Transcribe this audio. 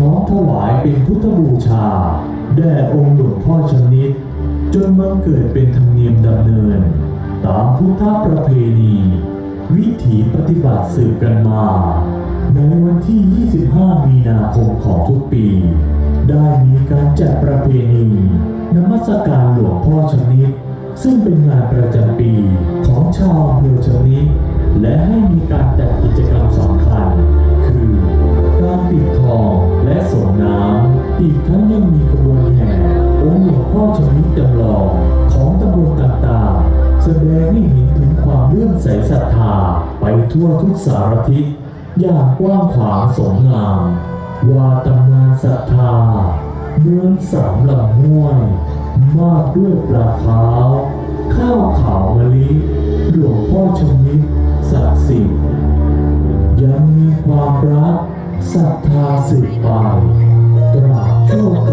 น้อมถวายเป็นพุทธบูชา แด่องค์หลวงพ่อชนิด จนมันเกิดเป็นธรรมเนียมดำเนิน ตามพุทธประเพณี วิถีปฏิบัติสืบกันมา ในวันที่ 25 มีนาคมของทุกปี ได้มีการจัดประเพณีนมัสการหลวงพ่อชนิด ซึ่งเป็นงานประจำปีของชาวอำเภอชนิดและให้มีการจัดกิจกรรมสำคัญ อีกทั้งยังมีขบวนแห่องค์หลวงพ่อชนิดจำลองของตำบลต่างๆ แสดงให้เห็นถึงความเลื่อมใสศรัทธาไปทั่วทุกสารทิศอย่างกว้างขวางสงงามว่าตำนานศรัทธาเมืองสามลำห้วยมากด้วยปลาเท้าข้าวขาวมะลิหลวงพ่อชนิดศักดิ์สิทธิ์ยังมีความรักศรัทธาสืบไป Oh.